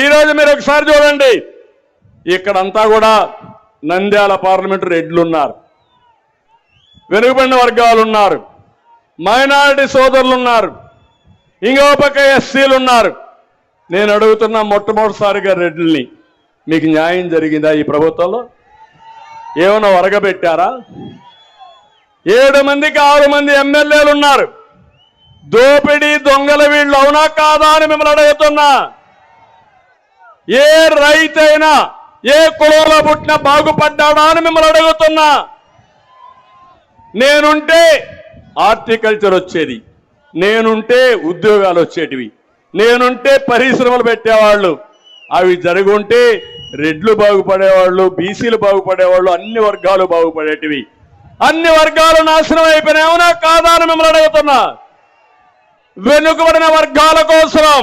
ఈ రోజు మీరు ఒకసారి చూడండి. ఇక్కడంతా కూడా నంద్యాల పార్లమెంటు రెడ్లు ఉన్నారు వెనుకబడిన వర్గాలు ఉన్నారు మైనారిటీ సోదరులు ఉన్నారు ఇంకో పక్క ఎస్సీలు ఉన్నారు నేను అడుగుతున్న మొట్టమొదటిసారిగా రెడ్లని మీకు న్యాయం జరిగిందా ఈ ప్రభుత్వంలో? ఏమైనా వరగబెట్టారా ఏడు మందికి ఆరు మంది ఎమ్మెల్యేలు ఉన్నారు దోపిడీ దొంగల వీళ్ళు అవునా కాదా అని మిమ్మల్ని అడుగుతున్నా. ఏ రైతైనా ఏ కులంలో పుట్టినా బాగుపడ్డాడా అని మిమ్మల్ని అడుగుతున్నా. నేనుంటే హార్టికల్చర్ వచ్చేది నేనుంటే ఉద్యోగాలు వచ్చేటివి నేనుంటే పరిశ్రమలు పెట్టేవాళ్ళు. అవి జరుగుంటే రెడ్లు బాగుపడేవాళ్ళు బీసీలు బాగుపడేవాళ్ళు అన్ని వర్గాలు బాగుపడేటివి. అన్ని వర్గాలు నాశనం అయిపోయినాయి అవునా కాదా అని మిమ్మల్ని అడుగుతున్నా. వెనుకబడిన వర్గాల కోసం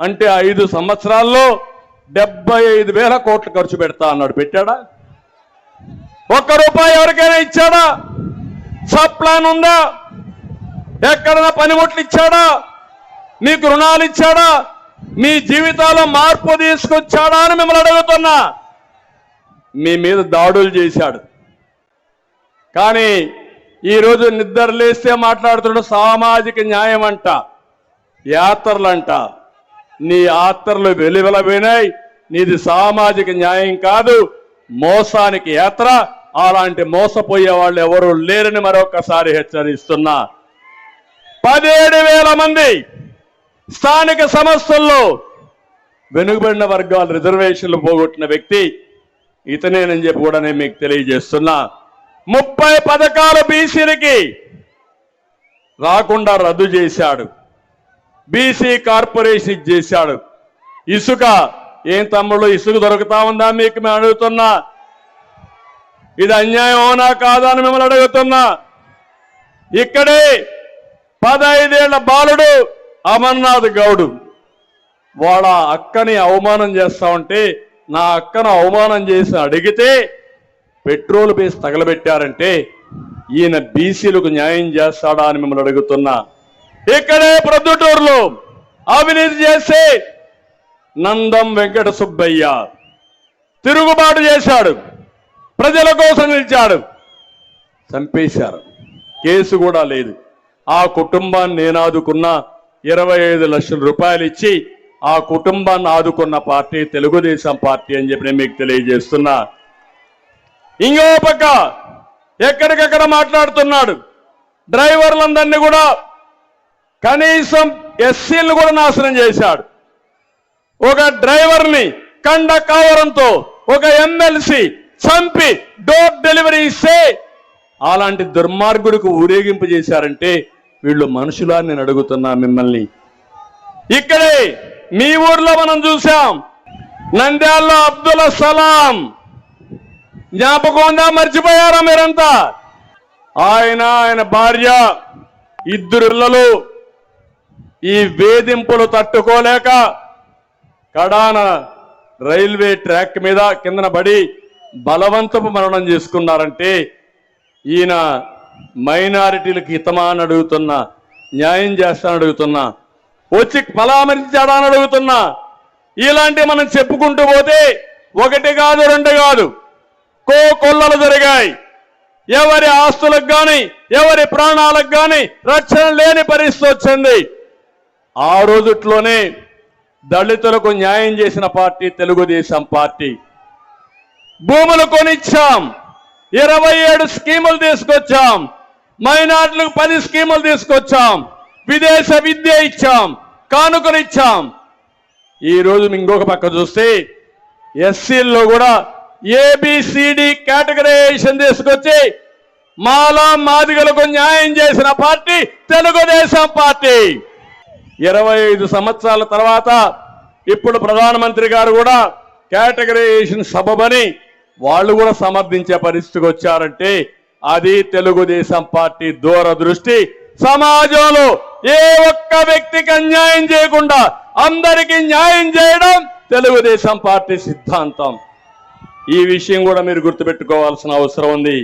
అంటే ఐదు సంవత్సరాల్లో డెబ్బై ఐదు వేల కోట్లు ఖర్చు పెడతా అన్నాడు. పెట్టాడా? ఒక్క రూపాయి ఎవరికైనా ఇచ్చాడా? సబ్ ప్లాన్ ఉందా? ఎక్కడైనా పనిముట్లు ఇచ్చాడా? మీకు రుణాలు ఇచ్చాడా? మీ జీవితాల్లో మార్పు తీసుకొచ్చాడా అని మిమ్మల్ని అడుగుతున్నా. మీ మీద దాడులు చేశాడు. కానీ ఈరోజు నిద్ర లేస్తే మాట్లాడుతున్నాడు సామాజిక న్యాయం అంట యాత్రలంట. నీ యాత్రలు వెలివెలబోయినాయి. నీది సామాజిక న్యాయం కాదు. మోసానికి యాత్ర. అలాంటి మోసపోయే వాళ్ళు ఎవరు లేరని మరొకసారి హెచ్చరిస్తున్నా. పదిహేడు వేల మంది స్థానిక సంస్థల్లో వెనుకబడిన వర్గాలు రిజర్వేషన్లు పోగొట్టిన వ్యక్తి. ఇతనేనని చెప్పి కూడా నేను మీకు తెలియజేస్తున్నా. ముప్పై పథకాలు బీసీలకి రాకుండా రద్దు చేశాడు. బీసీ కార్పొరేషన్ చేశాడు. ఇసుక ఏం తమ్ముళ్ళు ఇసుక దొరుకుతా ఉందా మీకు? మేము అడుగుతున్నా. ఇది అన్యాయం అవునా కాదా అని మిమ్మల్ని అడుగుతున్నా. ఇక్కడే పదైదేళ్ళ బాలుడు అమర్నాథ్ గౌడు. వాళ్ళ అక్కని అవమానం చేస్తా ఉంటే నా అక్కను అవమానం చేసి అడిగితే పెట్రోల్ బేస్ తగలబెట్టారంటే ఈయన బీసీలకు న్యాయం చేస్తాడా అని మిమ్మల్ని అడుగుతున్నా. ఇక్కడే ప్రొద్దుటూరులో అవినీతి చేస్తే నందం వెంకట సుబ్బయ్య తిరుగుబాటు చేశాడు. ప్రజల కోసం నిలిచాడు. చంపేశారు. కేసు కూడా లేదు. ఆ కుటుంబాన్ని నేను ఆదుకున్న ఇరవై ఐదు లక్షల రూపాయలు ఇచ్చి ఆ కుటుంబాన్ని ఆదుకున్న పార్టీ తెలుగుదేశం పార్టీ అని చెప్పి నేను మీకు తెలియజేస్తున్నా. ఇంకో పక్క ఎక్కడికక్కడ మాట్లాడుతున్నాడు. డ్రైవర్లందరినీ కూడా కనీసం ఎస్సీలను కూడా నాశనం చేశాడు. ఒక డ్రైవర్ని కండ కావరంతో ఒక ఎమ్మెల్సీ చంపి డోర్ డెలివరీ ఇస్తే అలాంటి దుర్మార్గుడికి ఊరేగింపు చేశారంటే వీళ్ళు మనుషులా నేను అడుగుతున్నా మిమ్మల్ని. ఇక్కడే మీ ఊర్లో మనం చూసాం నంద్యాలలో అబ్దుల్ సలాం. జ్ఞాపకం ఉందా? మర్చిపోయారా మీరంతా? ఆయన ఆయన భార్య ఇద్దరు ఈ వేధింపులు తట్టుకోలేక కడాన రైల్వే ట్రాక్ మీద కిందన పడి బలవంతపు మరణం చేసుకున్నారంటే ఈయన మైనారిటీలకు హితమా అని అడుగుతున్నా న్యాయం చేస్తానని అడుగుతున్నా వచ్చి పరామర్శించాడా అని అడుగుతున్నా ఇలాంటి మనం చెప్పుకుంటూ పోతే ఒకటి కాదు రెండు కాదు కో కొల్లలు జరిగాయి. ఎవరి ఆస్తులకు కానీ ఎవరి ప్రాణాలకు కానీ రక్షణ లేని పరిస్థితి వచ్చింది. ఆ రోజుట్లోనే దళితులకు న్యాయం చేసిన పార్టీ తెలుగుదేశం పార్టీ. భూములు కొనిచ్చాం ఇరవై ఏడు స్కీములు తీసుకొచ్చాం మైనార్టీలకు పది స్కీములు తీసుకొచ్చాం విదేశ విద్య ఇచ్చాం కానుకలు ఇచ్చాం. ఈ రోజు ఇంకొక పక్క చూస్తే ఎస్సీల్లో కూడా ఏబిసిడి కేటగరైజేషన్ తీసుకొచ్చి మాలా మాదిగలకు న్యాయం చేసిన పార్టీ తెలుగుదేశం పార్టీ. ఇరవై ఐదు సంవత్సరాల తర్వాత ఇప్పుడు ప్రధానమంత్రి గారు కూడా కేటగరైజేషన్ సబబని వాళ్ళు కూడా సమర్థించే పరిస్థితికి వచ్చారంటే అది తెలుగుదేశం పార్టీ దూరదృష్టి. సమాజంలో ఏ ఒక్క వ్యక్తికి అన్యాయం చేయకుండా అందరికీ న్యాయం చేయడం తెలుగుదేశం పార్టీ సిద్ధాంతం. ఈ విషయం కూడా మీరు గుర్తుపెట్టుకోవాల్సిన అవసరం ఉంది.